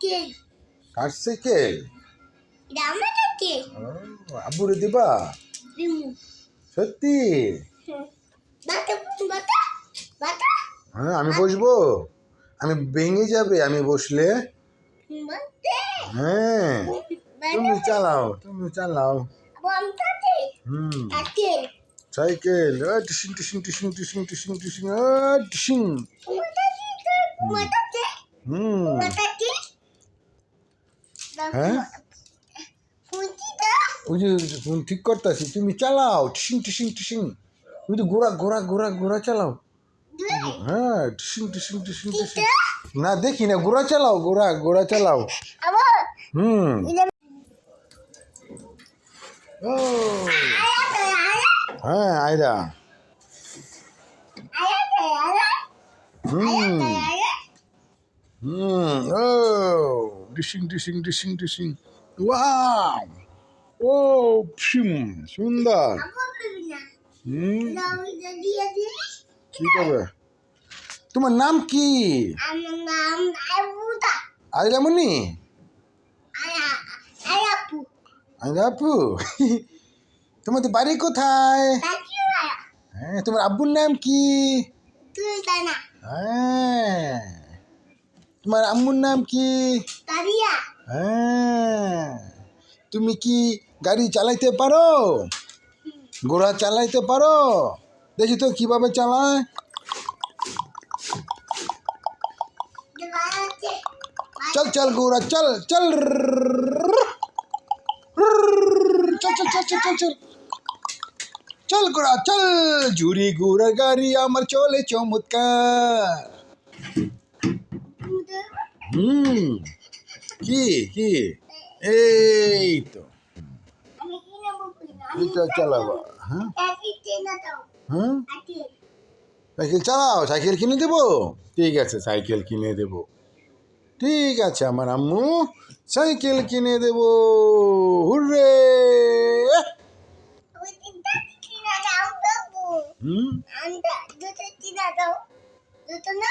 Cake কাটছে cake এটা আমাদের কেক আবুরে দিবা? সত্যি? হ্যাঁ আমি বসবো। আমি ভেঙে যাবে আমি বসলে। হ্যাঁ। তুমি চালাও তুমি চালাও। হুম। সাইকেল টিসিং টিসিং টিসিং টিসিং টিসিং টিসিং টিসিং। হুম। হ্যাঁ? ওই যে ফোন ঠিক করতেছি তুমি চালাও টিসিং টিসিং টিসিং। তুমি তো ঘোরা ঘোরা ঘোরা ঘোরা চালাও। হ্যাঁ টিসিং টিসিং টিসিং টিসিং। না দেখি না ঘোরা চালাও ঘোরা ঘোরা চালাও। হুম। ও। হ্যাঁ আয়রা। হুম। dising dising dising dising wow. Oh pshim sundar. Hmm? Ki kore tomar naam ki amar naam aibuta aila muni aya aipu aipu tomar to bari kothay bari aya eh tomar abbu naam ki tulana eh. তোমার আম্মুর নাম কি তারিয়া হ্যাঁ তুমি কি গাড়ি চালাইতে পারো ঘোড়া চালাইতে পারো দেখি তো কিভাবে চালায় দেবাতে চল চল ঘোড়া চল চল চল চল চল চল চল চল চল ঘোড়া চল ঝুরি ঘোড়ার গাড়ি আমার চলে চমৎকার হুম কি কি এই তো এটা চালাবা হ্যাঁ হ্যাঁ সাইকেল চালাও সাইকেল কিনে দেবো ঠিক আছে সাইকেল কিনে দেবো ঠিক আছে আমার আম্মু সাইকেল কিনে দেবো হুররে হুম দুটো কিনা দাও দুটো না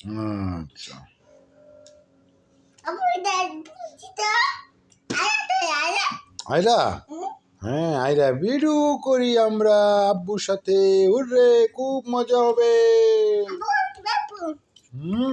আচ্ছা। আয়রা। হ্যাঁ আয়রা ভিডিও করি আমরা। আব্বুর সাথে উড়রে খুব মজা হবে। হুম?